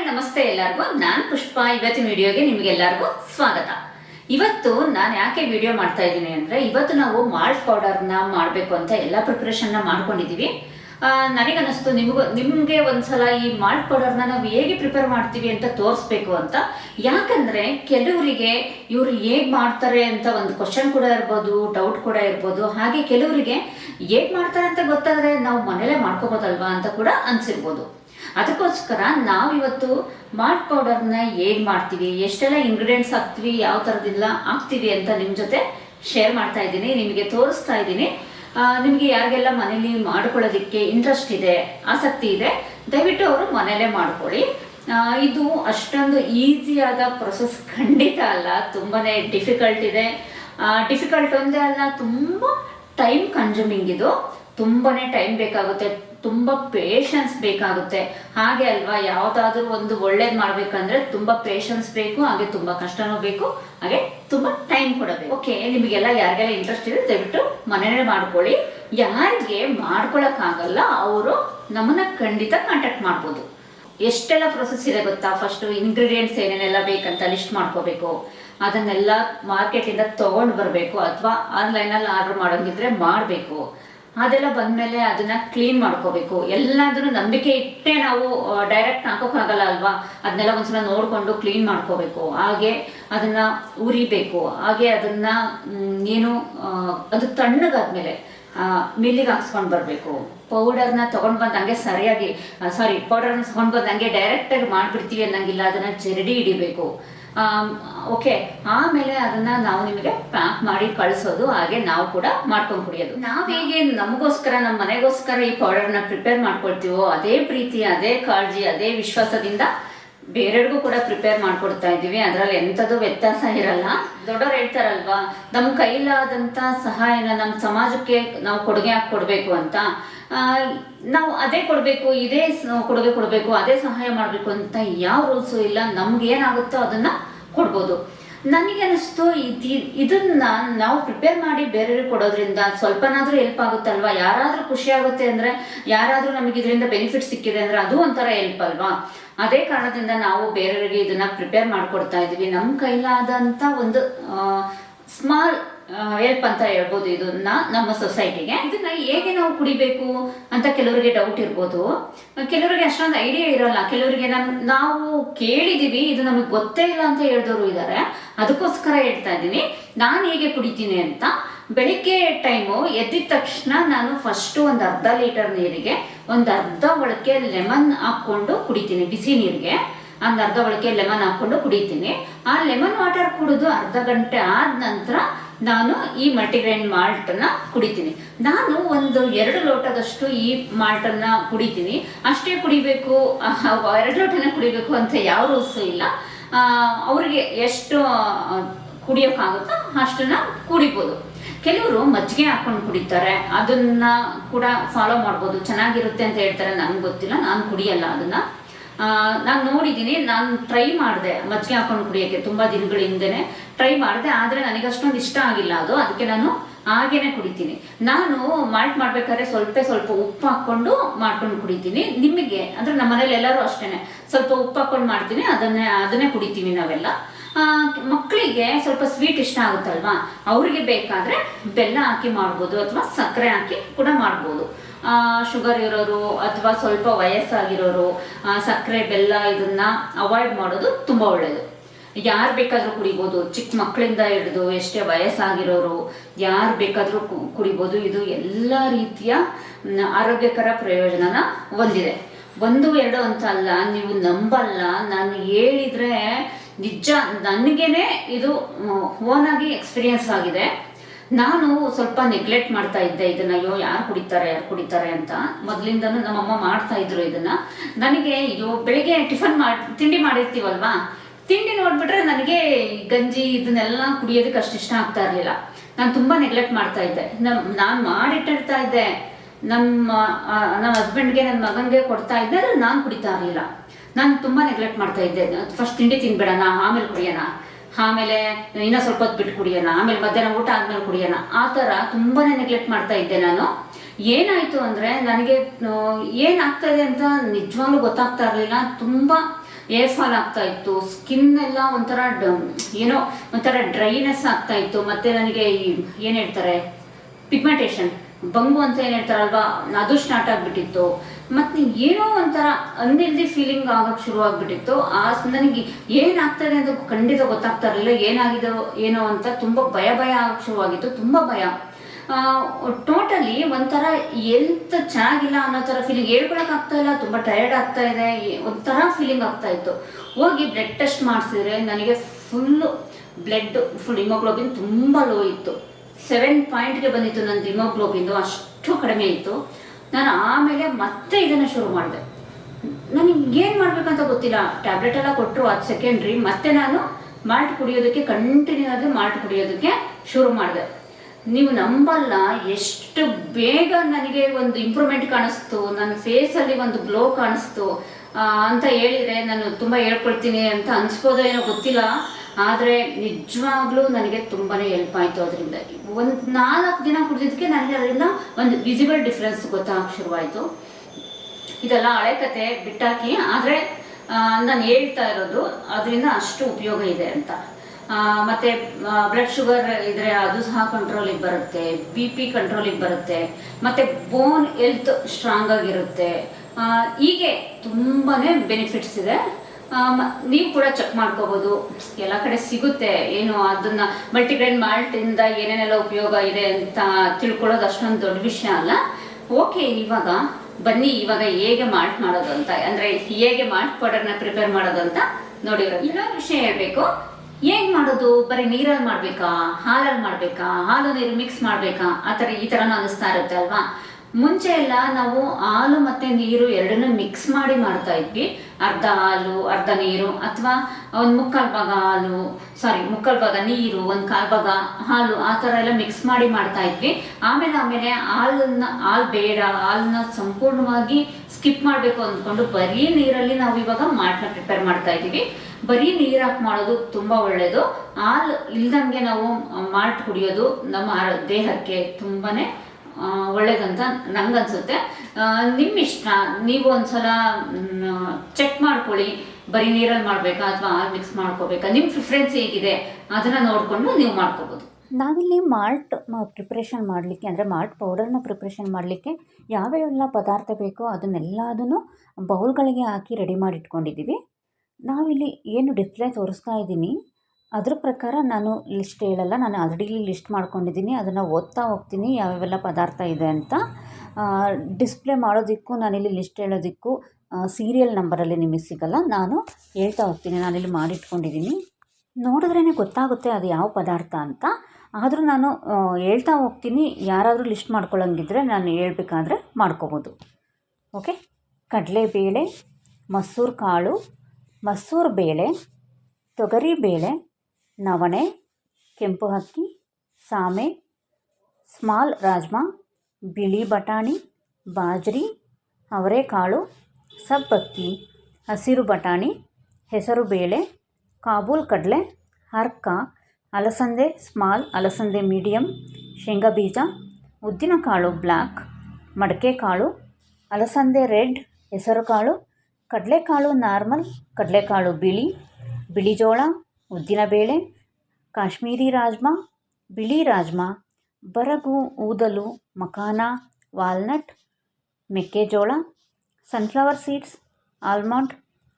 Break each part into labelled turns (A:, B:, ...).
A: Hi, ನಮಸ್ತೆ ಎಲ್ಲರಿಗೂ. ನಾನು ಪುಷ್ಪ. ಇವತ್ತಿನ ವಿಡಿಯೋಗೆ ನಿಮಗೆಲ್ಲರಿಗೂ ಸ್ವಾಗತ. ಇವತ್ತು ನಾನು ಯಾಕೆ ವಿಡಿಯೋ ಮಾಡ್ತಾ ಇದ್ದೀನಿ ಅಂದ್ರೆ, ಇವತ್ತು ನಾವು ಮಾಲ್ಟ್ ಪೌಡರ್ನ ಮಾಡಬೇಕು ಅಂತ ಎಲ್ಲ ಪ್ರಿಪ್ರೇಷನ್ನ ಮಾಡ್ಕೊಂಡಿದ್ದೀವಿ ನನಗೆ ನನಗನ್ನಿಸ್ತು ನಿಮಗೂ, ನಿಮಗೆ ಒಂದ್ಸಲ ಈ ಮಾಲ್ಟ್ ಪೌಡರ್ನ ನಾವು ಹೇಗೆ ಪ್ರಿಪೇರ್ ಮಾಡ್ತೀವಿ ಅಂತ ತೋರಿಸ್ಬೇಕು ಅಂತ. ಯಾಕಂದ್ರೆ ಕೆಲವರಿಗೆ ಇವರು ಹೇಗೆ ಮಾಡ್ತಾರೆ ಅಂತ ಒಂದು ಕ್ವಶನ್ ಕೂಡ ಇರ್ಬೋದು ಡೌಟ್ ಕೂಡ ಇರ್ಬೋದು. ಹಾಗೆ ಕೆಲವರಿಗೆ ಹೇಗೆ ಮಾಡ್ತಾರೆ ಅಂತ ಗೊತ್ತಾದ್ರೆ ನಾವು ಮನೇಲೇ ಮಾಡ್ಕೋಬೋದಲ್ವಾ ಅಂತ ಕೂಡ ಅನ್ಸಿರ್ಬೋದು. ಅದಕ್ಕೋಸ್ಕರ ನಾವಿವತ್ತು ಮಾಲ್ಟ್ ಪೌಡರ್ನ ಹೇಗೆ ಮಾಡ್ತೀವಿ, ಎಷ್ಟೆಲ್ಲ ಇಂಗ್ರೀಡಿಯೆಂಟ್ಸ್ ಹಾಕ್ತೀವಿ, ಯಾವ ಥರದಿಲ್ಲ ಹಾಕ್ತೀವಿ ಅಂತ ನಿಮ್ಮ ಜೊತೆ ಶೇರ್ ಮಾಡ್ತಾ ಇದ್ದೀನಿ, ನಿಮಗೆ ತೋರಿಸ್ತಾ ಇದ್ದೀನಿ. ನಿಮಗೆ ಯಾರಿಗೆಲ್ಲ ಮನೇಲಿ ಮಾಡ್ಕೊಳ್ಳೋದಕ್ಕೆ ಇಂಟ್ರೆಸ್ಟ್ ಇದೆ, ಆಸಕ್ತಿ ಇದೆ, ದಯವಿಟ್ಟು ಅವರು ಮನೇಲೇ ಮಾಡ್ಕೊಳ್ಳಿ. ಇದು ಅಷ್ಟೊಂದು ಈಸಿಯಾದ ಪ್ರೊಸೆಸ್ ಖಂಡಿತ ಅಲ್ಲ, ತುಂಬಾನೇ ಡಿಫಿಕಲ್ಟ್ ಇದೆ. ಡಿಫಿಕಲ್ಟ್ ಒಂದೇ ಅಲ್ಲ, ತುಂಬ ಟೈಮ್ ಕನ್ಸ್ಯೂಮಿಂಗ್ ಇದು. ತುಂಬಾನೇ ಟೈಮ್ ಬೇಕಾಗುತ್ತೆ, ತುಂಬ ಪೇಷನ್ಸ್ ಬೇಕಾಗುತ್ತೆ. ಹಾಗೆ ಅಲ್ವಾ, ಯಾವುದಾದ್ರೂ ಒಂದು ಒಳ್ಳೇದು ಮಾಡ್ಬೇಕಂದ್ರೆ ತುಂಬ ಪೇಷನ್ಸ್ ಬೇಕು, ಹಾಗೆ ತುಂಬ ಕಷ್ಟನೂ ಬೇಕು, ಹಾಗೆ ತುಂಬ ಟೈಮ್ ಕೂಡ ಬೇಕು. ಓಕೆ ನಿಮಗೆಲ್ಲ ಯಾರಿಗೆಲ್ಲ ಇಂಟ್ರೆಸ್ಟ್ ಇದೆ, ದಯವಿಟ್ಟು ಮನೇನೆ ಮಾಡ್ಕೊಳ್ಳಿ. ಯಾರಿಗೆ ಮಾಡ್ಕೊಳಕ್ಕಾಗಲ್ಲ, ಅವರು ನಮ್ಮನ್ನ ಖಂಡಿತ ಕಾಂಟ್ಯಾಕ್ಟ್ ಮಾಡ್ಬೋದು. ಎಷ್ಟೆಲ್ಲ ಪ್ರೊಸೆಸ್ ಇದೆ ಗೊತ್ತಾ? ಫಸ್ಟ್ ಇಂಗ್ರೀಡಿಯೆಂಟ್ಸ್ ಏನೇನೆಲ್ಲ ಬೇಕಂತ ಲಿಸ್ಟ್ ಮಾಡ್ಕೋಬೇಕು. ಅದನ್ನೆಲ್ಲ ಮಾರ್ಕೆಟಿಂದ ತೊಗೊಂಡು ಬರಬೇಕು, ಅಥವಾ ಆನ್ಲೈನಲ್ಲಿ ಆರ್ಡರ್ ಮಾಡೋಂಗಿದ್ರೆ ಮಾಡಬೇಕು. ಅದೆಲ್ಲ ಬಂದಮೇಲೆ ಅದನ್ನ ಕ್ಲೀನ್ ಮಾಡ್ಕೋಬೇಕು. ಎಲ್ಲದನ್ನು ನಂಬಿಕೆ ಇಟ್ಟೆ ನಾವು ಡೈರೆಕ್ಟ್ ಹಾಕೋಕ್ಕಾಗಲ್ಲ ಅಲ್ವಾ? ಅದನ್ನೆಲ್ಲ ಒಂದ್ಸಲ ನೋಡಿಕೊಂಡು ಕ್ಲೀನ್ ಮಾಡ್ಕೋಬೇಕು. ಹಾಗೆ ಅದನ್ನ ಉರಿಬೇಕು. ಹಾಗೆ ಅದನ್ನ ಏನು ಅದು ತಣ್ಣಗಾದ್ಮೇಲೆ ಮಿಲ್ಲಿಗೆ ಹಾಕ್ಸ್ಕೊಂಡು ಬರಬೇಕು. ಪೌಡರ್ನ ತೊಗೊಂಡು ಬಂದಂಗೆ ಸರಿಯಾಗಿ ಸಾರಿ ಪೌಡರ್ನ ತೊಗೊಂಡು ಬಂದಂಗೆ ಡೈರೆಕ್ಟಾಗಿ ಮಾಡಿಬಿಡ್ತೀವಿ ಅನ್ನಂಗಿಲ್ಲ. ಅದನ್ನ ಜರಡಿ ಹಿಡಿಬೇಕು. ಓಕೆ ಆಮೇಲೆ ಅದನ್ನ ನಾವು ನಿಮಗೆ ಪ್ಯಾಕ್ ಮಾಡಿ ಕಳಿಸೋದು ಹಾಗೆ ನಾವು ಕೂಡ ಮಾಡ್ಕೊಂಡು ಕುಡಿಯೋದು. ನಾವು ಹೇಗೆ ನಮಗೋಸ್ಕರ ನಮ್ಮ ಮನೆಗೋಸ್ಕರ ಈ ಪೌಡರ್ನ ಪ್ರಿಪೇರ್ ಮಾಡ್ಕೊಳ್ತೀವೋ ಅದೇ ಪ್ರೀತಿ ಅದೇ ಕಾಳಜಿ ಅದೇ ವಿಶ್ವಾಸದಿಂದ ಬೇರೆಯವ್ರಿಗೂ ಕೂಡ ಪ್ರಿಪೇರ್ ಮಾಡ್ಕೊಡ್ತಾ ಇದ್ದೀವಿ. ಅದರಲ್ಲಿ ಎಂಥದ್ದು ವ್ಯತ್ಯಾಸ ಇರಲ್ಲ. ದೊಡ್ಡವ್ರು ಹೇಳ್ತಾರಲ್ವಾ ನಮ್ಮ ಕೈಲಾದಂಥ ಸಹಾಯನ ನಮ್ಮ ಸಮಾಜಕ್ಕೆ ನಾವು ಕೊಡುಗೆ ಹಾಕಿ ಕೊಡಬೇಕು ಅಂತ. ನಾವು ಅದೇ ಕೊಡಬೇಕು, ಇದೇ ಕೊಡುಗೆ ಕೊಡಬೇಕು, ಅದೇ ಸಹಾಯ ಮಾಡಬೇಕು ಅಂತ ಯಾವ ರೂಲ್ಸು ಇಲ್ಲ ನಮ್ಗೆ ಏನಾಗುತ್ತೋ ಅದನ್ನ ಕೊಡ್ಬೋದು. ನನಗೆ ಅನಿಸ್ತು ಇದಿ- ಇದನ್ನ ನಾವು ಪ್ರಿಪೇರ್ ಮಾಡಿ ಬೇರೆಯವ್ರಿಗೆ ಕೊಡೋದ್ರಿಂದ ಸ್ವಲ್ಪನಾದ್ರೂ ಹೆಲ್ಪ್ ಆಗುತ್ತಲ್ವಾ? ಯಾರಾದ್ರೂ ಖುಷಿ ಆಗುತ್ತೆ ಅಂದ್ರೆ, ಯಾರಾದ್ರೂ ನಮಗೆ ಇದರಿಂದ ಬೆನಿಫಿಟ್ ಸಿಕ್ಕಿದೆ ಅಂದ್ರೆ ಅದು ಒಂಥರ ಹೆಲ್ಪ್ ಅಲ್ವಾ? ಅದೇ ಕಾರಣದಿಂದ ನಾವು ಬೇರೆಯವರಿಗೆ ಇದನ್ನ ಪ್ರಿಪೇರ್ ಮಾಡ್ಕೊಡ್ತಾ ಇದೀವಿ. ನಮ್ಮ ಕೈಲಾದಂತ ಒಂದು ಸ್ಮಾಲ್ ಹೆಲ್ಪ್ ಅಂತ ಹೇಳ್ಬೋದು ಇದನ್ನ ನಮ್ಮ ಸೊಸೈಟಿಗೆ ಇದನ್ನ ಹೇಗೆ ನಾವು ಕುಡಿಬೇಕು ಅಂತ ಕೆಲವರಿಗೆ ಡೌಟ್ ಇರ್ಬೋದು. ಕೆಲವರಿಗೆ ಅಷ್ಟೊಂದು ಐಡಿಯಾ ಇರೋಲ್ಲ. ಕೆಲವರಿಗೆ ನಮ್, ನಾವು ಕೇಳಿದೀವಿ, ಇದು ನಮಗೆ ಗೊತ್ತೇ ಇಲ್ಲ ಅಂತ ಹೇಳಿದವರು ಇದ್ದಾರೆ ಅದಕ್ಕೋಸ್ಕರ ಹೇಳ್ತಾ ಇದ್ದೀನಿ. ನಾನು ಹೇಗೆ ಕುಡಿತೀನಿ ಅಂತ. ಬೆಳಿಗ್ಗೆ ಟೈಮು ಎದ್ದಿದ ತಕ್ಷಣ ನಾನು ಫಸ್ಟ್ ಒಂದು ಅರ್ಧ ಲೀಟರ್ ನೀರಿಗೆ, ಒಂದು ಅರ್ಧ ಒಳಕ್ಕೆ ಲೆಮನ್ ಹಾಕ್ಕೊಂಡು ಕುಡಿತೀನಿ, ಬಿಸಿ ನೀರಿಗೆ. ಒಂದು ಅರ್ಧ ಒಳಕ್ಕೆ ಲೆಮನ್ ಹಾಕ್ಕೊಂಡು ಕುಡಿತೀನಿ. ಆ ಲೆಮನ್ ವಾಟರ್ ಕುಡಿದು ಅರ್ಧ ಗಂಟೆ ಆದ ನಂತರ ನಾನು ಈ ಮಲ್ಟಿಗ್ರೈನ್ ಮಾಲ್ಟನ್ನು ಕುಡಿತೀನಿ. ನಾನು ಒಂದು ಎರಡು ಲೋಟದಷ್ಟು ಈ ಮಾಲ್ಟನ್ನು ಕುಡಿತೀನಿ. ಅಷ್ಟೇ ಕುಡಿಬೇಕು ಎರಡು ಲೋಟನೇ ಕುಡಿಬೇಕು ಅಂತ ಯಾವ ರೂಲ್ಸು ಇಲ್ಲ. ಅವರಿಗೆ ಎಷ್ಟು ಕುಡಿಯೋಕ್ಕಾಗುತ್ತೋ ಅಷ್ಟನ್ನ ಕುಡಿಬೋದು. ಕೆಲವರು ಮಜ್ಜಿಗೆ ಹಾಕೊಂಡು ಕುಡಿತಾರೆ. ಅದನ್ನ ಕೂಡ ಫಾಲೋ ಮಾಡ್ಬೋದು. ಚೆನ್ನಾಗಿರುತ್ತೆ ಅಂತ ಹೇಳ್ತಾರೆ. ನನಗೆ ಗೊತ್ತಿಲ್ಲ. ನಾನು ಕುಡಿಯಲ್ಲ ಅದನ್ನ. ನಾನು ನೋಡಿದ್ದೀನಿ ನಾನು ಟ್ರೈ ಮಾಡಿದೆ. ಮಜ್ಜಿಗೆ ಹಾಕೊಂಡು ಕುಡಿಯೋಕ್ಕೆ ತುಂಬ ದಿನಗಳ ಹಿಂದೆನೆ ಟ್ರೈ ಮಾಡಿದೆ, ಆದರೆ ನನಗೆ ಅಷ್ಟೊಂದು ಇಷ್ಟ ಆಗಿಲ್ಲ ಅದು. ಅದಕ್ಕೆ ನಾನು ಹಾಗೇನೆ ಕುಡಿತೀನಿ. ನಾನು ಮಾಲ್ಟ್ ಮಾಡ್ಬೇಕಾದ್ರೆ ಸ್ವಲ್ಪ ಸ್ವಲ್ಪ ಉಪ್ಪು ಹಾಕ್ಕೊಂಡು ಮಾಡ್ಕೊಂಡು ಕುಡಿತೀನಿ. ನಿಮಗೆ, ಅಂದ್ರೆ ನಮ್ಮ ಮನೇಲಿ ಎಲ್ಲರೂ ಅಷ್ಟೇನೆ. ಸ್ವಲ್ಪ ಉಪ್ಪು ಹಾಕೊಂಡು ಮಾಡ್ತೀನಿ, ಅದನ್ನೇ ಅದನ್ನೇ ಕುಡಿತೀವಿ ನಾವೆಲ್ಲ. ಮಕ್ಕಳಿಗೆ ಸ್ವಲ್ಪ ಸ್ವೀಟ್ ಇಷ್ಟ ಆಗುತ್ತಲ್ವಾ? ಅವರಿಗೆ ಬೇಕಾದ್ರೆ ಬೆಲ್ಲ ಹಾಕಿ ಮಾಡ್ಬೋದು, ಅಥವಾ ಸಕ್ಕರೆ ಹಾಕಿ ಕೂಡ ಮಾಡ್ಬೋದು. ಶುಗರ್ ಇರೋರು ಅಥವಾ ಸ್ವಲ್ಪ ವಯಸ್ಸಾಗಿರೋರು ಸಕ್ಕರೆ, ಬೆಲ್ಲ ಇದನ್ನ ಅವಾಯ್ಡ್ ಮಾಡೋದು ತುಂಬ ಒಳ್ಳೆಯದು ಯಾರು ಬೇಕಾದರೂ ಕುಡಿಬೋದು. ಚಿಕ್ಕ ಮಕ್ಕಳಿಂದ ಹಿಡಿದು ಎಷ್ಟೇ ವಯಸ್ಸಾಗಿರೋರು, ಯಾರು ಬೇಕಾದರೂ ಕುಡಿಬೋದು. ಇದು ಎಲ್ಲ ರೀತಿಯ ಆರೋಗ್ಯಕರ ಪ್ರಯೋಜನನ ಹೊಂದಿದೆ. ಒಂದು, ಎರಡು ಅಂತ ಅಲ್ಲ, ನೀವು ನಂಬಲ್ಲ. ನಾನು ಹೇಳಿದ್ರೆ ನಿಜ, ನನಗೇನೆ ಇದು ಓನಾಗಿ ಎಕ್ಸ್ಪೀರಿಯನ್ಸ್ ಆಗಿದೆ. ನಾನು ಸ್ವಲ್ಪ ನೆಗ್ಲೆಕ್ಟ್ ಮಾಡ್ತಾ ಇದ್ದೆ, ಇದನ್ನ ಅಯ್ಯೋ ಯಾರು ಕುಡಿತಾರೆ ಯಾರು ಕುಡಿತಾರೆ ಅಂತ. ಮೊದಲಿಂದನೂ ನಮ್ಮಮ್ಮ ಮಾಡ್ತಾ ಇದ್ರು ಇದನ್ನ. ನನಗೆ ಅಯ್ಯೋ, ಬೆಳಿಗ್ಗೆ ಟಿಫನ್ ಮಾಡ್ ತಿಂಡಿ ಮಾಡಿರ್ತೀವಲ್ವಾ? ತಿಂಡಿ ನೋಡ್ಬಿಟ್ರೆ ನನಗೆ ಗಂಜಿ ಇದನ್ನೆಲ್ಲ ಕುಡಿಯೋದಕ್ಕೆ ಅಷ್ಟು ಇಷ್ಟ ಆಗ್ತಾ ಇರಲಿಲ್ಲ. ನಾನು ತುಂಬಾ ನೆಗ್ಲೆಕ್ಟ್ ಮಾಡ್ತಾ ಇದ್ದೆ. ನಮ್, ನಾನು ಮಾಡಿಟ್ಟಿರ್ತಾ ಇದ್ದೆ. ನಮ್ಮ ನಮ್ಮ ಹಸ್ಬೆಂಡ್ಗೆ ನನ್ನ ಮಗನಿಗೆ ಕೊಡ್ತಾ ಇದ್ದೆ ನಾನ್ ಕುಡಿತಾ ಇರಲಿಲ್ಲ. ನಾನು ತುಂಬಾ ನೆಗ್ಲೆಕ್ಟ್ ಮಾಡ್ತಾ ಇದ್ದೆ. ಫಸ್ಟ್ ತಿಂಡಿ ತಿನ್ಬೇಡಣ ಆಮೇಲೆ ಕುಡಿಯೋಣ ಆಮೇಲೆ ಇನ್ನೂ ಸ್ವಲ್ಪ ಹೊತ್ತು ಬಿಟ್ಟು ಕುಡಿಯೋಣ, ಆಮೇಲೆ ಮಧ್ಯಾಹ್ನ ಊಟ ಆದ್ಮೇಲೆ ಕುಡಿಯೋಣ. ಆ ಥರ ತುಂಬಾನೇ ನೆಗ್ಲೆಕ್ಟ್ ಮಾಡ್ತಾ ಇದ್ದೆ ನಾನು. ಏನಾಯ್ತು ಅಂದ್ರೆ ನನಗೆ ಏನಾಗ್ತಾ ಇದೆ ಅಂತ ನಿಜವಾಗ್ಲೂ ಗೊತ್ತಾಗ್ತಾ ಇರಲಿಲ್ಲ. ತುಂಬಾ ಏರ್ ಫಾಲ್ ಆಗ್ತಾ ಇತ್ತು. ಸ್ಕಿನ್ ಎಲ್ಲ ಒಂಥರ ಏನೋ ಒಂಥರ ಡ್ರೈನೆಸ್ ಆಗ್ತಾ ಇತ್ತು. ಮತ್ತೆ ನನಗೆ ಏನು ಹೇಳ್ತಾರೆ ಪಿಗ್ಮೆಂಟೇಷನ್ ಬಂಗು ಅಂತ ಏನು ಹೇಳ್ತಾರಲ್ವಾ, ಅದು ಸ್ಟಾರ್ಟ್ ಆಗಿಬಿಟ್ಟಿತ್ತು. ಮತ್ತು ಏನೋ ಒಂಥರ ಅಂದಿಲ್ದಿ ಫೀಲಿಂಗ್ ಆಗಕ್ಕೆ ಶುರು ಆಗ್ಬಿಟ್ಟಿತ್ತು ಆ ನನಗೆ ಏನಾಗ್ತದೆ ಅಂತ ಖಂಡಿತ ಗೊತ್ತಾಗ್ತಾ ಇರಲಿಲ್ಲ ಏನಾಗಿದೋ ಏನೋ ಅಂತ ತುಂಬ ಭಯ ಭಯ ಆಗಕ್ಕೆ ಶುರುವಾಗಿತ್ತು. ತುಂಬ ಭಯ. ಟೋಟಲಿ ಒಂಥರ ಎಲ್ತ್ ಚೆನ್ನಾಗಿಲ್ಲ ಅನ್ನೋ ಥರ ಫೀಲಿಂಗ್ ಹೇಳ್ಕೊಳಕ್ ಆಗ್ತಾ ಇಲ್ಲ ತುಂಬ ಟಯರ್ಡ್ ಆಗ್ತಾ ಇದೆ ಒಂಥರ ಫೀಲಿಂಗ್ ಆಗ್ತಾ ಇತ್ತು ಹೋಗಿ ಬ್ಲಡ್ ಟೆಸ್ಟ್ ಮಾಡಿಸಿದ್ರೆ ನನಗೆ ಫುಲ್ಲು ಬ್ಲಡ್ ಫುಲ್ ಹಿಮೋಗ್ಲೋಬಿನ್ ತುಂಬ ಲೋ ಇತ್ತು. ಸೆವೆನ್ ಪಾಯಿಂಟ್ಗೆ ಬಂದಿತ್ತು ನನ್ನ ಹಿಮೋಗ್ಲೋಬಿನ್ ಅಷ್ಟು ಕಡಿಮೆ ಇತ್ತು. ನಾನು ಆಮೇಲೆ ಮತ್ತೆ ಇದನ್ನು ಶುರು ಮಾಡಿದೆ. ನನಗೆ ಏನು ಮಾಡ್ಬೇಕಂತ ಗೊತ್ತಿಲ್ಲ. ಟ್ಯಾಬ್ಲೆಟ್ ಎಲ್ಲ ಕೊಟ್ಟರು ಅದು ಸೆಕೆಂಡ್ರಿ ಮತ್ತೆ ನಾನು ಮಾಲ್ಟ್ ಕುಡಿಯೋದಕ್ಕೆ ಕಂಟಿನ್ಯೂ ಆಗಿ ಮಾಲ್ಟ್ ಕುಡಿಯೋದಕ್ಕೆ ಶುರು ಮಾಡಿದೆ. ನೀವು ನಂಬಲ್ಲ ಎಷ್ಟು ಬೇಗ ನನಗೆ ಒಂದು ಇಂಪ್ರೂವ್ಮೆಂಟ್ ಕಾಣಿಸ್ತು. ನನ್ನ ಫೇಸಲ್ಲಿ ಒಂದು ಗ್ಲೋ ಕಾಣಿಸ್ತು. ಅಂತ ಹೇಳಿದರೆ ನಾನು ತುಂಬ ಹೇಳ್ಕೊಳ್ತೀನಿ ಅಂತ ಅನ್ಸ್ಬೋದೋ ಏನೋ ಗೊತ್ತಿಲ್ಲ. ಆದರೆ ನಿಜವಾಗ್ಲೂ ನನಗೆ ತುಂಬಾ ಹೆಲ್ಪ್ ಆಯಿತು ಅದರಿಂದ. ಒಂದು ನಾಲ್ಕು ದಿನ ಕುಡಿದಿದ್ದಕ್ಕೆ ನನಗೆ ಅದರಿಂದ ಒಂದು ವಿಸಿಬಲ್ ಡಿಫ್ರೆನ್ಸ್ ಗೊತ್ತಾಗಕ್ಕೆ ಶುರುವಾಯಿತು. ಇದೆಲ್ಲ ಹಳೆ ಕತೆ ಬಿಟ್ಟಾಕಿ, ಆದರೆ ನಾನು ಹೇಳ್ತಾ ಇರೋದು ಅದರಿಂದ ಅಷ್ಟು ಉಪಯೋಗ ಇದೆ ಅಂತ. ಮತ್ತು ಬ್ಲಡ್ ಶುಗರ್ ಇದ್ರೆ ಅದು ಸಹ ಕಂಟ್ರೋಲಿಗೆ ಬರುತ್ತೆ ಬಿ ಪಿ ಕಂಟ್ರೋಲಿಗೆ ಬರುತ್ತೆ, ಮತ್ತೆ ಬೋನ್ ಹೆಲ್ತ್ ಸ್ಟ್ರಾಂಗ್ ಆಗಿರುತ್ತೆ. ಹೀಗೆ ತುಂಬಾನೇ ಬೆನಿಫಿಟ್ಸ್ ಇದೆ. ನೀವು ಕೂಡ ಚೆಕ್ ಮಾಡ್ಕೋಬೋದು. ಎಲ್ಲ ಕಡೆ ಸಿಗುತ್ತೆ ಏನು ಅದನ್ನ ಮಲ್ಟಿಗ್ರೈನ್ ಮಾಲ್ಟಿಂದ ಏನೇನೆಲ್ಲ ಉಪಯೋಗ ಇದೆ ಅಂತ ತಿಳ್ಕೊಳ್ಳೋದು ಅಷ್ಟೊಂದು ದೊಡ್ಡ ವಿಷಯ ಅಲ್ಲ. ಓಕೆ ಇವಾಗ ಬನ್ನಿ, ಇವಾಗ ಹೇಗೆ ಮಾಲ್ಟ್ ಮಾಡೋದು ಅಂತ. ಅಂದ್ರೆ ಹೇಗೆ ಮಾಲ್ಟ್ನ ಪ್ರಿಪೇರ್ ಮಾಡೋದು ಅಂತ ನೋಡಿರೋ ಇನ್ನೊಂದು ವಿಷಯ ಹೇಳ್ಬೇಕು. ಏನ್ ಮಾಡೋದು? ಬರೀ ನೀರಲ್ಲಿ ಮಾಡ್ಬೇಕಾ? ಹಾಲಲ್ಲಿ ಮಾಡ್ಬೇಕಾ? ಹಾಲು ನೀರು ಮಿಕ್ಸ್ ಮಾಡ್ಬೇಕಾ? ಆ ಥರ ಈ ಥರನೂ ಅನಿಸ್ತಾ ಇರುತ್ತೆ ಅಲ್ವಾ? ಮುಂಚೆ ಎಲ್ಲ ನಾವು ಹಾಲು ಮತ್ತೆ ನೀರು ಎರಡನ್ನೂ ಮಿಕ್ಸ್ ಮಾಡಿ ಮಾಡ್ತಾ ಇದ್ವಿ. ಅರ್ಧ ಹಾಲು, ಅರ್ಧ ನೀರು ಅಥವಾ ಒಂದು ಮುಕ್ಕಾಲು ಭಾಗ ಹಾಲು ಸಾರಿ ಮುಕ್ಕಾಲು ಭಾಗ ನೀರು, ಒಂದು ಕಾಲು ಭಾಗ ಹಾಲು ಆ ಥರ ಎಲ್ಲ ಮಿಕ್ಸ್ ಮಾಡಿ ಮಾಡ್ತಾ ಇದ್ವಿ. ಆಮೇಲೆ ಆಮೇಲೆ ಹಾಲನ್ನ, ಹಾಲು ಬೇಡ, ಹಾಲನ್ನ ಸಂಪೂರ್ಣವಾಗಿ ಸ್ಕಿಪ್ ಮಾಡಬೇಕು ಅಂದ್ಕೊಂಡು ಬರೀ ನೀರಲ್ಲಿ ನಾವು ಇವಾಗ ಮಾಡ್ನ ಪ್ರಿಪೇರ್ ಮಾಡ್ತಾ ಇದ್ದೀವಿ. ಬರೀ ನೀರು ಹಾಕಿ ಮಾಡೋದು ತುಂಬ ಒಳ್ಳೆಯದು ಹಾಲು ಇಲ್ದಂಗೆ ನಾವು ಮಾಲ್ಟ್ ಕುಡಿಯೋದು ನಮ್ಮ ದೇಹಕ್ಕೆ ತುಂಬಾನೇ ಒಳ್ಳೇದಂತ ನಂಗನ್ಸುತ್ತೆ. ನಿಮ್ಮ ಇಷ್ಟ ನೀವು ಒಂದ್ಸಲ ಚೆಕ್ ಮಾಡ್ಕೊಳ್ಳಿ. ಬರೀ ನೀರಲ್ಲಿ ಮಾಡಬೇಕಾ ಅಥವಾ ಹಾಲು ಮಿಕ್ಸ್ ಮಾಡ್ಕೋಬೇಕಾ? ನಿಮ್ಮ ಪ್ರಿಫರೆನ್ಸ್ ಹೇಗಿದೆ? ಅದನ್ನು ನೋಡಿಕೊಂಡು ನೀವು ಮಾಡ್ಕೋಬೋದು.
B: ನಾವಿಲ್ಲಿ ಮಾಲ್ಟ್ ಪ್ರಿಪ್ರೇಷನ್ ಮಾಡಲಿಕ್ಕೆ ಅಂದರೆ ಮಾಲ್ಟ್ ಪೌಡರ್ನ ಪ್ರಿಪ್ರೇಷನ್ ಮಾಡಲಿಕ್ಕೆ ಯಾವ್ಯಾವೆಲ್ಲ ಪದಾರ್ಥ ಬೇಕೋ ಅದನ್ನೆಲ್ಲದನ್ನು ಬೌಲ್ಗಳಿಗೆ ಹಾಕಿ ರೆಡಿ ಮಾಡಿ ಇಟ್ಕೊಂಡಿದ್ದೀವಿ ನಾವಿಲ್ಲಿ ಏನು ಡಿಸ್ಪ್ಲೇ ತೋರಿಸ್ತಾ ಇದ್ದೀನಿ. ಅದ್ರ ಪ್ರಕಾರ ನಾನು ಲಿಸ್ಟ್ ಹೇಳಲ್ಲ, ನಾನು ಆಲ್ರೆಡಿ ಲಿಸ್ಟ್ ಮಾಡ್ಕೊಂಡಿದ್ದೀನಿ, ಅದನ್ನು ಓದ್ತಾ ಹೋಗ್ತೀನಿ, ಯಾವ್ಯಾವೆಲ್ಲ ಪದಾರ್ಥ ಇದೆ ಅಂತ. ಡಿಸ್ಪ್ಲೇ ಮಾಡೋದಕ್ಕೂ, ನಾನಿಲ್ಲಿ ಲಿಸ್ಟ್ ಹೇಳೋದಕ್ಕೂ ಸೀರಿಯಲ್ ನಂಬರಲ್ಲಿ ನಿಮಗೆ ಸಿಗಲ್ಲ, ನಾನು ಹೇಳ್ತಾ ಹೋಗ್ತೀನಿ, ನಾನಿಲ್ಲಿ ಮಾಡಿಟ್ಕೊಂಡಿದ್ದೀನಿ. ನೋಡಿದ್ರೇ ಗೊತ್ತಾಗುತ್ತೆ ಅದು ಯಾವ ಪದಾರ್ಥ ಅಂತ. ಆದರೂ ನಾನು ಹೇಳ್ತಾ ಹೋಗ್ತೀನಿ, ಯಾರಾದರೂ ಲಿಸ್ಟ್ ಮಾಡ್ಕೊಳ್ಳೋಂಗಿದ್ರೆ ನಾನು ಹೇಳ್ಬೇಕಾದ್ರೆ ಮಾಡ್ಕೋಬೋದು. ಓಕೆ ಕಡಲೆಬೇಳೆ, ಮಸೂರು ಕಾಳು, ಮಸೂರು ಬೇಳೆ, ತೊಗರಿಬೇಳೆ ನವಣೆ, ಕೆಂಪು ಹಕ್ಕಿ, ಸಾಮೆ, ಸ್ಮಾಲ್ ರಾಜ್ಮಾ, ಬಿಳಿ ಬಟಾಣಿ, ಬಾಜ್ರಿ, ಅವರೆಕಾಳು, ಸಬ್ಬಕ್ಕಿ, ಹಸಿರು ಬಟಾಣಿ, ಹೆಸರು ಬೇಳೆ, ಕಾಬೂಲ್ ಕಡಲೆ, ಹರ್ಕ, ಅಲಸಂದೆ ಸ್ಮಾಲ್, ಅಲಸಂದೆ ಮೀಡಿಯಮ್ ಶೇಂಗಾ ಬೀಜ, ಉದ್ದಿನಕಾಳು ಬ್ಲ್ಯಾಕ್ ಮಡಕೆ ಕಾಳು ಅಲಸಂದೆ ರೆಡ್, ಹೆಸರುಕಾಳು, ಕಡಲೆಕಾಳು ನಾರ್ಮಲ್, ಕಡಲೆಕಾಳು ಬಿಳಿ ಬಿಳಿ ಜೋಳ ಉದ್ದಿನಬೇಳೆ ಕಾಶ್ಮೀರಿ ರಾಜ್ಮಾ, ಬಿಳಿ ರಾಜ್ಮಾ, ಬರಗು, ಊದಲು, ಮಖಾನ, ವಾಲ್ನಟ್, ಮೆಕ್ಕೆಜೋಳ sunflower seeds almond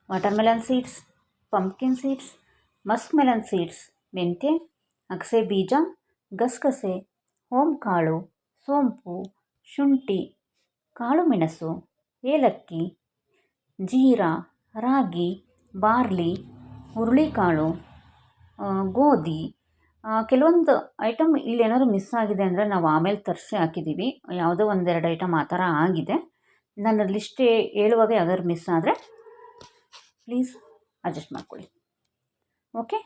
B: watermelon seeds pumpkin seeds musk melon seeds ಮೆಂತ್ಯ, ಅಗಸೆ ಬೀಜ, ಗಸಗಸೆ ಕಾಳು, ಸೋಂಪು, ಶುಂಠಿ, ಕಾಳು ಮೆಣಸು, ಏಲಕ್ಕಿ, ಜೀರಾ, ರಾಗಿ, ಬಾರ್ಲಿ, ಹುರುಳಿಕಾಳು ಗೋಧಿ. ಕೆಲವೊಂದು ಐಟಮ್ ಇಲ್ಲಿ ಏನಾದರೂ ಮಿಸ್ ಆಗಿದೆ ಅಂದರೆ ನಾವು ಆಮೇಲೆ ತರಿಸಿ ಹಾಕಿದ್ದೀವಿ ಯಾವುದೋ ಒಂದೆರಡು ಐಟಮ್ ಆ ಥರ ಆಗಿದೆ. ನನ್ನ ಲಿಸ್ಟ್ ಹೇಳುವಾಗ ಯಾವ್ದಾದ್ರು ಮಿಸ್ ಆದರೆ ಪ್ಲೀಸ್ ಅಡ್ಜಸ್ಟ್ ಮಾಡ್ಕೊಳ್ಳಿ. ಓಕೆ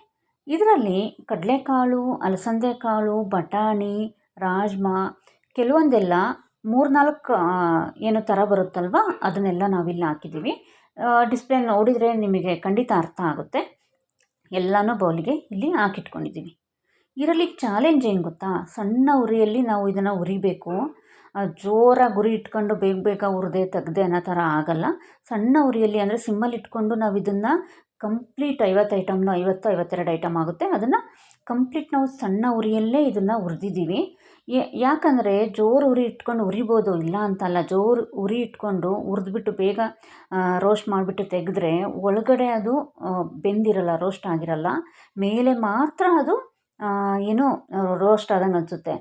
B: ಇದರಲ್ಲಿ ಕಡಲೆಕಾಳು ಅಲಸಂದೆ ಕಾಳು ಬಟಾಣಿ, ರಾಜ್ಮಾ ಕೆಲವೊಂದೆಲ್ಲ ಮೂರ್ನಾಲ್ಕು ಏನು ಥರ ಬರುತ್ತಲ್ವ ಅದನ್ನೆಲ್ಲ ನಾವಿಲ್ಲಿ ಹಾಕಿದ್ದೀವಿ ಡಿಸ್ಪ್ಲೇ ನೋಡಿದರೆ ನಿಮಗೆ ಖಂಡಿತ ಅರ್ಥ ಆಗುತ್ತೆ. ಎಲ್ಲನೂ ಬೌಲಿಗೆ ಇಲ್ಲಿ ಹಾಕಿಟ್ಕೊಂಡಿದ್ದೀವಿ. ಇದರಲ್ಲಿ ಚಾಲೆಂಜ್ ಏನು ಗೊತ್ತಾ? ಸಣ್ಣ ಉರಿಯಲ್ಲಿ ನಾವು ಇದನ್ನು ಉರಿಬೇಕು. ಜೋರಾಗಿ ಉರಿ ಇಟ್ಕೊಂಡು ಬೇಗ ಬೇಗ ಹುರಿದೆ ತೆಗ್ದೆ ಅನ್ನೋ ಥರ ಆಗಲ್ಲ. ಸಣ್ಣ ಉರಿಯಲ್ಲಿ ಅಂದರೆ ಸಿಮ್ಮಲ್ಲಿ ಇಟ್ಕೊಂಡು ನಾವು ಇದನ್ನು ಕಂಪ್ಲೀಟ್ ಐವತ್ತು ಐಟಮ್ನು ಐವತ್ತು ಐವತ್ತೆರಡು ಐಟಮ್ ಆಗುತ್ತೆ. ಅದನ್ನು ಕಂಪ್ಲೀಟ್ ನಾವು ಸಣ್ಣ ಉರಿಯಲ್ಲೇ ಇದನ್ನು ಹುರಿದಿದ್ದೀವಿ ಯಾಕಂದರೆ ಜೋರು ಉರಿ ಇಟ್ಕೊಂಡು ಉರಿಬೋದು ಇಲ್ಲ ಅಂತಲ್ಲ, ಜೋರು ಉರಿ ಇಟ್ಕೊಂಡು ಹುರಿದ್ಬಿಟ್ಟು ಬೇಗ ರೋಸ್ಟ್ ಮಾಡಿಬಿಟ್ಟು ತೆಗೆದ್ರೆ ಒಳಗಡೆ ಅದು ಬೆಂದಿರಲ್ಲ, ರೋಸ್ಟ್ ಆಗಿರಲ್ಲ. ಮೇಲೆ ಮಾತ್ರ ಅದು ಏನೋ ರೋಸ್ಟ್ ಆದಂಗೆ ಅನಿಸುತ್ತೆ.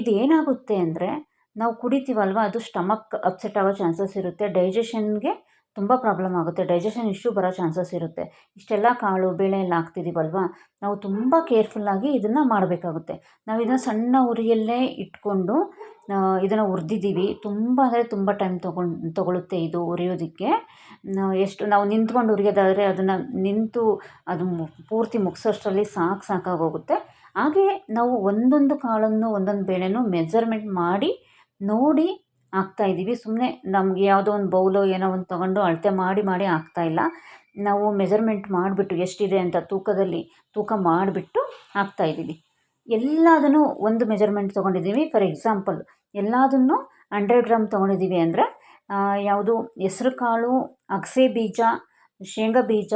B: ಇದೇನಾಗುತ್ತೆ ಅಂದರೆ ನಾವು ಕುಡಿತೀವಲ್ವ, ಅದು ಸ್ಟಮಕ್ ಅಪ್ಸೆಟ್ ಆಗೋ ಚಾನ್ಸಸ್ ಇರುತ್ತೆ. ಡೈಜೆಷನ್ಗೆ ತುಂಬ ಪ್ರಾಬ್ಲಮ್ ಆಗುತ್ತೆ. ಡೈಜೆಷನ್ ಇಶ್ಯೂ ಬರೋ ಚಾನ್ಸಸ್ ಇರುತ್ತೆ. ಇಷ್ಟೆಲ್ಲ ಕಾಳು, ಬೇಳೆ ಎಲ್ಲ ಹಾಕ್ತಿದ್ದೀವಲ್ವ ನಾವು ತುಂಬ ಕೇರ್ಫುಲ್ಲಾಗಿ ಇದನ್ನು ಮಾಡಬೇಕಾಗುತ್ತೆ. ನಾವು ಇದನ್ನು ಸಣ್ಣ ಉರಿಯಲ್ಲೇ ಇಟ್ಕೊಂಡು ಇದನ್ನು ಉರಿದಿದ್ದೀವಿ. ತುಂಬ ಅಂದರೆ ತುಂಬ ಟೈಮ್ ತೊಗೊಂಡು ತೊಗೊಳುತ್ತೆ ಇದು ಉರಿಯೋದಕ್ಕೆ. ಎಷ್ಟು ನಾವು ನಿಂತ್ಕೊಂಡು ಉರಿಯೋದಾದರೆ ಅದನ್ನು ನಿಂತು ಅದು ಪೂರ್ತಿ ಮುಗಿಸೋಷ್ಟರಲ್ಲಿ ಸಾಕು ಸಾಕಾಗೋಗುತ್ತೆ. ಹಾಗೆ ನಾವು ಒಂದೊಂದು ಕಾಳನ್ನು, ಒಂದೊಂದು ಬೇಳೆನೂ ಮೆಜರ್ಮೆಂಟ್ ಮಾಡಿ, ನೋಡಿ ಹಾಕ್ತಾಯಿದ್ದೀವಿ ಸುಮ್ಮನೆ ನಮಗೆ ಯಾವುದೋ ಒಂದು ಬೌಲೋ ಏನೋ ಒಂದು ತೊಗೊಂಡು ಅಳತೆ ಮಾಡಿ ಮಾಡಿ ಹಾಕ್ತಾಯಿಲ್ಲ ನಾವು ಮೆಜರ್ಮೆಂಟ್ ಮಾಡಿಬಿಟ್ಟು ಎಷ್ಟಿದೆ ಅಂತ ತೂಕದಲ್ಲಿ ತೂಕ ಮಾಡಿಬಿಟ್ಟು ಹಾಕ್ತಾಯಿದ್ದೀವಿ ಎಲ್ಲದನ್ನು ಒಂದು ಮೆಜರ್ಮೆಂಟ್ ತೊಗೊಂಡಿದ್ದೀವಿ. ಫಾರ್ ಎಕ್ಸಾಂಪಲ್ ಎಲ್ಲದನ್ನು ಹಂಡ್ರೆಡ್ ಗ್ರಾಮ್ ತೊಗೊಂಡಿದ್ದೀವಿ ಅಂದರೆ ಯಾವುದು ಹೆಸ್ರು ಕಾಳು, ಅಗಸೆ ಬೀಜ, ಶೇಂಗಾ ಬೀಜ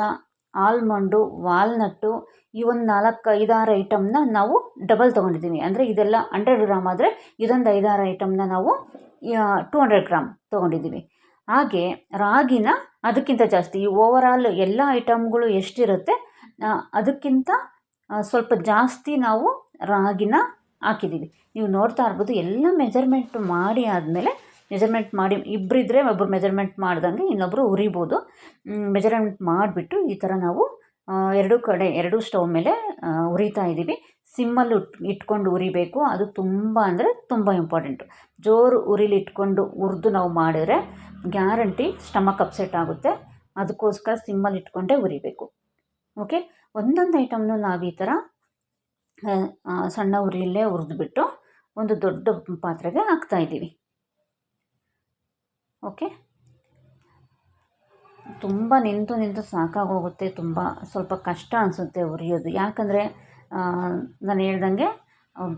B: ಆಲ್ಮಂಡು ವಾಲ್ನಟ್ಟು ಈ ಒಂದು ನಾಲ್ಕು ಐದಾರು ಐಟಮ್ನ ನಾವು ಡಬಲ್ ತೊಗೊಂಡಿದ್ದೀವಿ. ಅಂದರೆ ಇದೆಲ್ಲ ಹಂಡ್ರೆಡ್ ಗ್ರಾಮ್ ಆದರೆ ಇದೊಂದು ಐದಾರು ಐಟಮ್ನ ನಾವು ಟೂ ಹಂಡ್ರೆಡ್ ಗ್ರಾಮ್ ತೊಗೊಂಡಿದ್ದೀವಿ. ಹಾಗೆ ರಾಗಿನ ಅದಕ್ಕಿಂತ ಜಾಸ್ತಿ, ಈ ಓವರಾಲ್ ಎಲ್ಲ ಐಟಮ್ಗಳು ಎಷ್ಟಿರುತ್ತೆ ಅದಕ್ಕಿಂತ ಸ್ವಲ್ಪ ಜಾಸ್ತಿ ನಾವು ರಾಗಿನ ಹಾಕಿದ್ದೀವಿ. ನೀವು ನೋಡ್ತಾ ಇರ್ಬೋದು, ಎಲ್ಲ ಮೆಜರ್ಮೆಂಟ್ ಮಾಡಿ ಆದಮೇಲೆ ಮೆಜರ್ಮೆಂಟ್ ಮಾಡಿ ಇಬ್ಬರಿದ್ರೆ ಒಬ್ಬರು ಮೆಜರ್ಮೆಂಟ್ ಮಾಡ್ದಂಗೆ ಇನ್ನೊಬ್ಬರು ಉರಿಬೋದು. ಮೆಜರ್ಮೆಂಟ್ ಮಾಡಿಬಿಟ್ಟು ಈ ಥರ ನಾವು ಎರಡೂ ಕಡೆ, ಎರಡೂ ಸ್ಟವ್ ಮೇಲೆ ಉರಿತಾ ಇದ್ದೀವಿ. ಸಿಮ್ಮಲ್ಲಿ ಉಟ್, ಇಟ್ಕೊಂಡು ಉರಿಬೇಕು. ಅದು ತುಂಬ ಅಂದರೆ ತುಂಬ ಇಂಪಾರ್ಟೆಂಟು ಜೋರು ಉರಿಲಿ ಇಟ್ಕೊಂಡು ಹುರಿದು ನಾವು ಮಾಡಿದ್ರೆ ಗ್ಯಾರಂಟಿ ಸ್ಟಮಕ್ ಅಪ್ಸೆಟ್ ಆಗುತ್ತೆ. ಅದಕ್ಕೋಸ್ಕರ ಸಿಮ್ಮಲ್ಲಿ ಇಟ್ಕೊಂಡೇ ಉರಿಬೇಕು. ಓಕೆ? ಒಂದೊಂದು ಐಟಮ್ನು ನಾವು ಈ ಥರ ಸಣ್ಣ ಉರಿಯಲ್ಲೇ ಹುರಿದ್ಬಿಟ್ಟು ಒಂದು ದೊಡ್ಡ ಪಾತ್ರೆಗೆ ಹಾಕ್ತಾಯಿದ್ದೀವಿ ಓಕೆ? ತುಂಬ ನಿಂತು ನಿಂತು ಸಾಕಾಗೋಗುತ್ತೆ, ತುಂಬ ಸ್ವಲ್ಪ ಕಷ್ಟ ಅನಿಸುತ್ತೆ ಉರಿಯೋದು. ಯಾಕಂದರೆ ನಾನು ಹೇಳ್ದಂಗೆ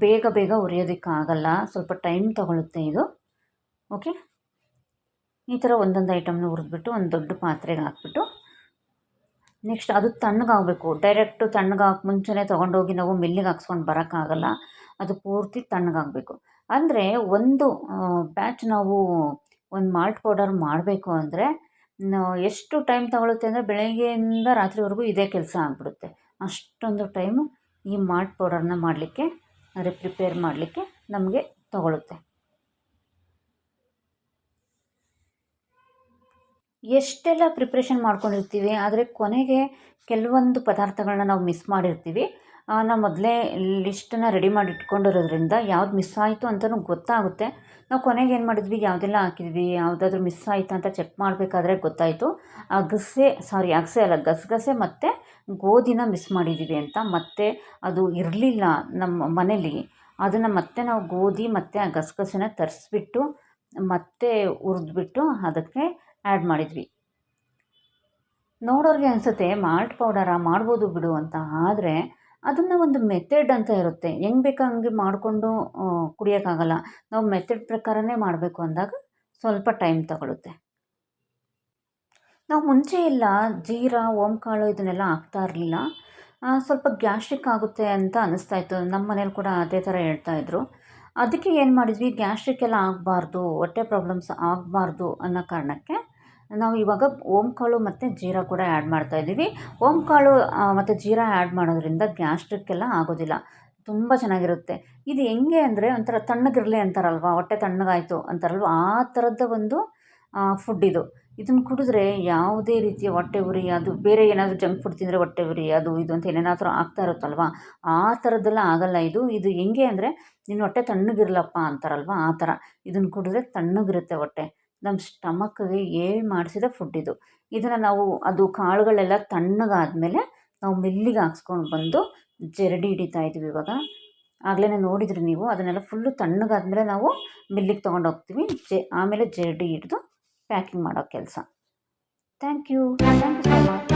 B: ಬೇಗ ಬೇಗ ಉರಿಯೋದಕ್ಕಾಗಲ್ಲ, ಸ್ವಲ್ಪ ಟೈಮ್ ತೊಗೊಳುತ್ತೆ ಇದು. ಓಕೆ? ಈ ಥರ ಒಂದೊಂದು ಐಟಮ್ನ ಹುರಿದ್ಬಿಟ್ಟು ಒಂದು ದೊಡ್ಡ ಪಾತ್ರೆಗೆ ಹಾಕ್ಬಿಟ್ಟು, ನೆಕ್ಸ್ಟ್ ಅದು ತಣ್ಣಗಾಗಬೇಕು. ಡೈರೆಕ್ಟು ತಣ್ಣಗಾಗಕ್ಕೆ ಮುಂಚೆನೇ ತೊಗೊಂಡೋಗಿ ನಾವು ಮಿಲ್ಲಿಗೆ ಹಾಕ್ಸ್ಕೊಂಡು ಬರೋಕ್ಕಾಗಲ್ಲ, ಅದು ಪೂರ್ತಿ ತಣ್ಣಗಾಗಬೇಕು. ಅಂದರೆ ಒಂದು ಬ್ಯಾಚ್ ನಾವು ಒಂದು ಮಾಲ್ಟ್ ಪೌಡರ್ ಮಾಡಬೇಕು ಅಂದರೆ ಎಷ್ಟು ಟೈಮ್ ತಗೊಳುತ್ತೆ ಅಂದರೆ ಬೆಳಗ್ಗೆಯಿಂದ ರಾತ್ರಿವರೆಗೂ ಇದೇ ಕೆಲಸ ಆಗಿಬಿಡುತ್ತೆ. ಅಷ್ಟೊಂದು ಟೈಮು ಈ ಮಾಲ್ಟ್ ಪೌಡರ್ನ ಮಾಡಲಿಕ್ಕೆ ಅಂದರೆ ಪ್ರಿಪೇರ್ ಮಾಡಲಿಕ್ಕೆ ನಮಗೆ ತಗೊಳುತ್ತೆ. ಎಷ್ಟೆಲ್ಲ ಪ್ರಿಪ್ರೇಷನ್ ಮಾಡ್ಕೊಂಡಿರ್ತೀವಿ, ಆದರೆ ಕೊನೆಗೆ ಕೆಲವೊಂದು ಪದಾರ್ಥಗಳನ್ನ ನಾವು ಮಿಸ್ ಮಾಡಿರ್ತೀವಿ. ನಾವು ಮೊದಲೇ ಲಿಸ್ಟನ್ನ ರೆಡಿ ಮಾಡಿ ಇಟ್ಕೊಂಡಿರೋದ್ರಿಂದ ಯಾವ್ದು ಮಿಸ್ ಆಯಿತು ಅಂತಲೂ ಗೊತ್ತಾಗುತ್ತೆ. ನಾವು ಕೊನೆಗೆ ಏನು ಮಾಡಿದ್ವಿ? ಯಾವುದೆಲ್ಲ ಹಾಕಿದ್ವಿ? ಯಾವುದಾದ್ರೂ ಮಿಸ್ ಆಯಿತಾ ಅಂತ ಚೆಕ್ ಮಾಡಬೇಕಾದ್ರೆ ಗೊತ್ತಾಯಿತು. ಅಗಸೆ ಸಾರಿ ಅಗಸೆ ಅಲ್ಲ, ಗಸಗಸೆ ಮತ್ತು ಗೋಧಿನ ಮಿಸ್ ಮಾಡಿದ್ದೀವಿ ಅಂತ. ಮತ್ತೆ ಅದು ಇರಲಿಲ್ಲ ನಮ್ಮ ಮನೇಲಿ. ಅದನ್ನು ಮತ್ತೆ ನಾವು ಗೋಧಿ ಮತ್ತು ಆ ಗಸಗಸೆನ ತರಿಸ್ಬಿಟ್ಟು ಮತ್ತೆ ಹುರಿದ್ಬಿಟ್ಟು ಅದಕ್ಕೆ ಆ್ಯಡ್ ಮಾಡಿದ್ವಿ. ನೋಡೋರಿಗೆ ಅನಿಸುತ್ತೆ ಮಾಲ್ಟ್ ಪೌಡರಾ ಮಾಡ್ಬೋದು ಬಿಡು ಅಂತ. ಆದರೆ ಅದನ್ನು ಒಂದು ಮೆಥಡ್ ಅಂತ ಇರುತ್ತೆ. ಹೆಂಗೆ ಬೇಕೋ ಹಂಗೆ ಮಾಡಿಕೊಂಡು ಕುಡಿಯೋಕ್ಕಾಗಲ್ಲ. ನಾವು ಮೆಥಡ್ ಪ್ರಕಾರನೇ ಮಾಡಬೇಕು ಅಂದಾಗ ಸ್ವಲ್ಪ ಟೈಮ್ ತಗೊಳುತ್ತೆ. ನಾವು ಮುಂಚೆ ಇಲ್ಲ, ಜೀರಾ, ಓಂಕಾಳು ಇದನ್ನೆಲ್ಲ ಹಾಕ್ತಾ ಇರಲಿಲ್ಲ. ಸ್ವಲ್ಪ ಗ್ಯಾಸ್ಟ್ರಿಕ್ ಆಗುತ್ತೆ ಅಂತ ಅನ್ನಿಸ್ತಾ ಇತ್ತು. ನಮ್ಮ ಮನೇಲಿ ಕೂಡ ಅದೇ ಥರ ಹೇಳ್ತಾಯಿದ್ರು ಅದಕ್ಕೆ ಏನು ಮಾಡಿದ್ವಿ, ಗ್ಯಾಸ್ಟ್ರಿಕ್ ಎಲ್ಲ ಆಗಬಾರ್ದು, ಹೊಟ್ಟೆ ಪ್ರಾಬ್ಲಮ್ಸ್ ಆಗಬಾರ್ದು ಅನ್ನೋ ಕಾರಣಕ್ಕೆ ನಾವು ಇವಾಗ ಓಂಕಾಳು ಮತ್ತು ಜೀರಾ ಕೂಡ ಆ್ಯಡ್ ಮಾಡ್ತಾಯಿದ್ದೀವಿ ಓಂಕಾಳು ಮತ್ತು ಜೀರಾ ಆ್ಯಡ್ ಮಾಡೋದ್ರಿಂದ ಗ್ಯಾಸ್ಟ್ರಿಕ್ ಎಲ್ಲ ಆಗೋದಿಲ್ಲ. ತುಂಬ ಚೆನ್ನಾಗಿರುತ್ತೆ. ಇದು ಹೆಂಗೆ ಅಂದರೆ ಒಂಥರ ತಣ್ಣಗಿರಲಿ ಅಂತಾರಲ್ವ, ಹೊಟ್ಟೆ ತಣ್ಣಗಾಯಿತು ಅಂತಾರಲ್ವ, ಆ ಥರದ ಒಂದು ಫುಡ್ ಇದು. ಇದನ್ನು ಕುಡಿದ್ರೆ ಯಾವುದೇ ರೀತಿಯ ಹೊಟ್ಟೆ ಉರಿ, ಅದು ಬೇರೆ ಏನಾದರೂ ಜಂಕ್ ಫುಡ್ ತಿಂದರೆ ಹೊಟ್ಟೆ ಉರಿ, ಅದು ಇದು ಅಂತ ಏನೇನಾದರೂ ಆಗ್ತಾ ಇರುತ್ತಲ್ವ, ಆ ಥರದ್ದೆಲ್ಲ ಆಗಲ್ಲ ಇದು. ಇದು ಹೆಂಗೆ ಅಂದರೆ ನಿನ್ನ ಹೊಟ್ಟೆ ತಣ್ಣಗಿರಲಪ್ಪ ಅಂತಾರಲ್ವ, ಆ ಥರ ಇದನ್ನು ಕುಡಿದ್ರೆ ತಣ್ಣಗಿರುತ್ತೆ ಹೊಟ್ಟೆ. ನಮ್ಮ ಸ್ಟಮಕ್ಗೆ ಏಳು ಮಾಡಿಸಿದ ಫುಡ್ ಇದು. ಇದನ್ನು ನಾವು ಅದು ಕಾಳುಗಳೆಲ್ಲ ತಣ್ಣಗಾದಮೇಲೆ ನಾವು ಮಿಲ್ಲಿಗೆ ಹಾಕ್ಸ್ಕೊಂಡು ಬಂದು ಜರಡಿ ಹಿಡಿತಾ ಇದ್ದೀವಿ ಇವಾಗ. ಆಗಲೇ ನೋಡಿದ್ರಿ ನೀವು, ಅದನ್ನೆಲ್ಲ ಫುಲ್ಲು ತಣ್ಣಗಾದಮೇಲೆ ನಾವು ಮಿಲ್ಲಿಗೆ ತೊಗೊಂಡೋಗ್ತೀವಿ ಜೆ, ಆಮೇಲೆ ಜರಡಿ ಹಿಡಿದು ಪ್ಯಾಕಿಂಗ್ ಮಾಡೋ ಕೆಲಸ. Thank you thank you so much